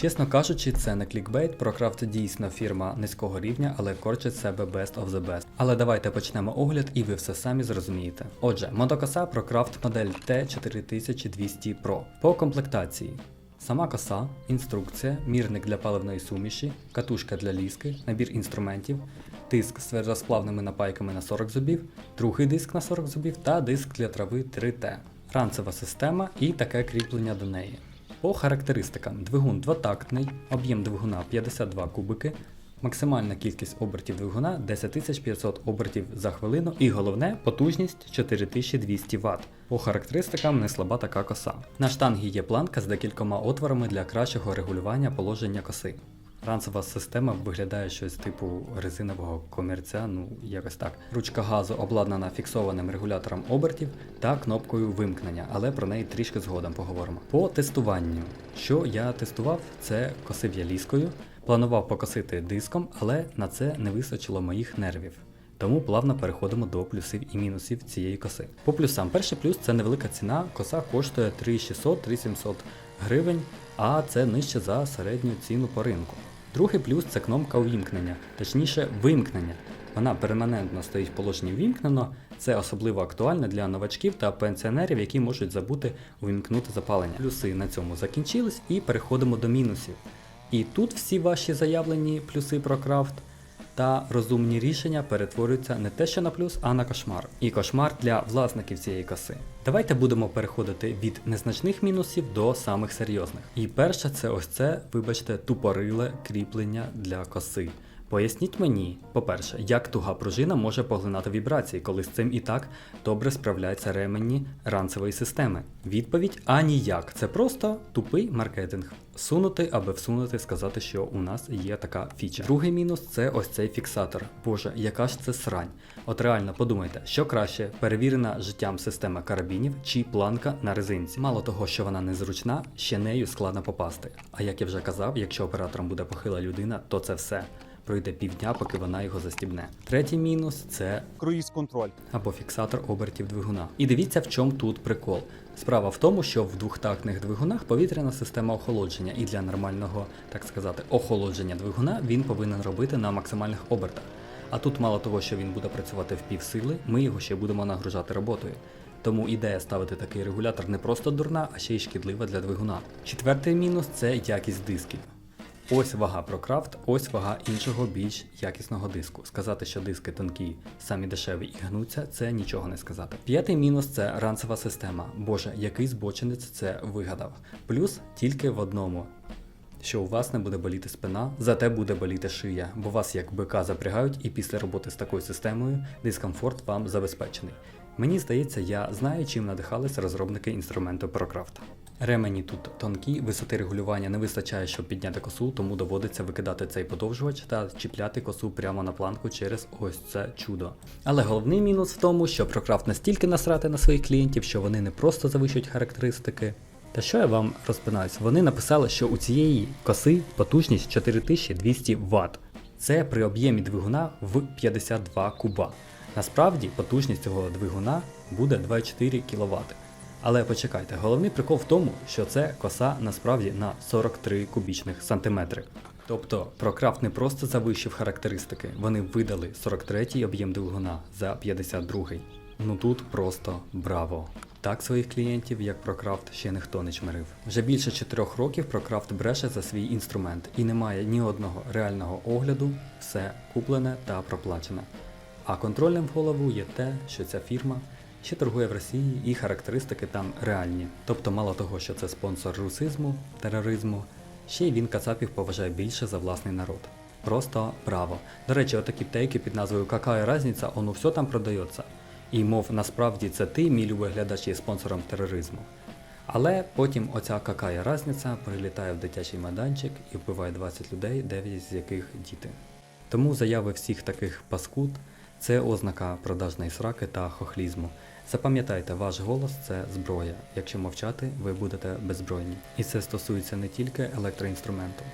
Чесно кажучи, це не клікбейт, ProCraft дійсно фірма низького рівня, але корчить себе best of the best. Але давайте почнемо огляд і ви все самі зрозумієте. Отже, мотокоса ProCraft модель T4200 Pro. По комплектації. Сама коса, інструкція, мірник для паливної суміші, катушка для ліски, набір інструментів, диск з твердосплавними напайками на 40 зубів, другий диск на 40 зубів та диск для трави 3T, ранцева система і таке кріплення до неї. По характеристикам двигун двотактний, об'єм двигуна 52 кубики, максимальна кількість обертів двигуна 10500 обертів за хвилину і головне потужність 4200 Вт. По характеристикам не слаба така коса. На штангі є планка з декількома отворами для кращого регулювання положення коси. Ранцева система виглядає щось типу резинового комірця, ну якось так. Ручка газу обладнана фіксованим регулятором обертів та кнопкою вимкнення, але про неї трішки згодом поговоримо. По тестуванню, що я тестував, це косив я ліскою, планував покосити диском, але на це не вистачило моїх нервів. Тому плавно переходимо до плюсів і мінусів цієї коси. По плюсам, перший плюс це невелика ціна, коса коштує 3600-3700 гривень, а це нижче за середню ціну по ринку. Другий плюс це кнопка увімкнення, точніше вимкнення. Вона перманентно стоїть в положенні вімкнено. Це особливо актуально для новачків та пенсіонерів, які можуть забути увімкнути запалення. Плюси на цьому закінчились і переходимо до мінусів. І тут всі ваші заявлені плюси про крафт та розумні рішення перетворюються не те, що на плюс, а на кошмар. І кошмар для власників цієї коси. Давайте будемо переходити від незначних мінусів до самих серйозних. І перше, це ось це, вибачте, тупориле кріплення для коси. Поясніть мені, по-перше, як туга пружина може поглинати вібрації, коли з цим і так добре справляються ремені ранцевої системи. Відповідь а ніяк. Це просто тупий маркетинг. Сунути, аби всунути, сказати, що у нас є така фіча. Другий мінус це ось цей фіксатор. Боже, яка ж це срань. От реально подумайте, що краще перевірена життям система карабінів чи планка на резинці. Мало того, що вона незручна, ще нею складно попасти. А як я вже казав, якщо оператором буде похила людина, то це все. Пройде півдня, поки вона його застібне. Третій мінус це круїз-контроль. або фіксатор обертів двигуна. І дивіться, в чому тут прикол. Справа в тому, що в двохтактних двигунах повітряна система охолодження, і для нормального, так сказати, охолодження двигуна він повинен робити на максимальних обертах. А тут мало того, що він буде працювати в півсили, ми його ще будемо нагружати роботою. Тому ідея ставити такий регулятор не просто дурна, а ще й шкідлива для двигуна. Четвертий мінус це якість дисків. Ось вага ProCraft, ось вага іншого більш якісного диску. Сказати, що диски тонкі, самі дешеві і гнуться, це нічого не сказати. П'ятий мінус це ранцева система. Боже, який збочинець це вигадав. Плюс тільки в одному. Що у вас не буде боліти спина, зате буде боліти шия, бо вас як бика запрягають, і після роботи з такою системою дискомфорт вам забезпечений. Мені здається, я знаю, чим надихались розробники інструменту ProCraft. Ремені тут тонкі, висоти регулювання не вистачає, щоб підняти косу, тому доводиться викидати цей подовжувач та чіпляти косу прямо на планку через ось це чудо. Але головний мінус в тому, що ProCraft настільки насрати на своїх клієнтів, що вони не просто завищують характеристики. Та що я вам розпинаюсь? Вони написали, що у цієї коси потужність 4200 Вт. Це при об'ємі двигуна в 52 куба. Насправді потужність цього двигуна буде 24 кВт. Але почекайте, головний прикол в тому, що це коса насправді на 43 кубічних сантиметри. Тобто ProCraft не просто завищив характеристики, вони видали 43-й об'єм двигуна за 52-й. Ну тут просто браво. Так своїх клієнтів, як ProCraft, ще ніхто не чмирив. Вже більше 4 років ProCraft бреше за свій інструмент і немає ні одного реального огляду, все куплене та проплачене. А контрольним в голову є те, що ця фірма ще торгує в Росії і характеристики там реальні. Тобто, мало того, що це спонсор русизму, тероризму, ще й він кацапів поважає більше за власний народ. Просто право. До речі, отакі тейки під назвою Какая разниця, оно все там продається. І мов насправді це ти, мій любий глядач, є спонсором тероризму. Але потім оця какая разниця прилітає в дитячий майданчик і вбиває 20 людей, 9 з яких діти. Тому заяви всіх таких паскуд це ознака продажної сраки та хохлізму. Запам'ятайте, ваш голос це зброя. Якщо мовчати, ви будете беззбройні. І це стосується не тільки електроінструменту.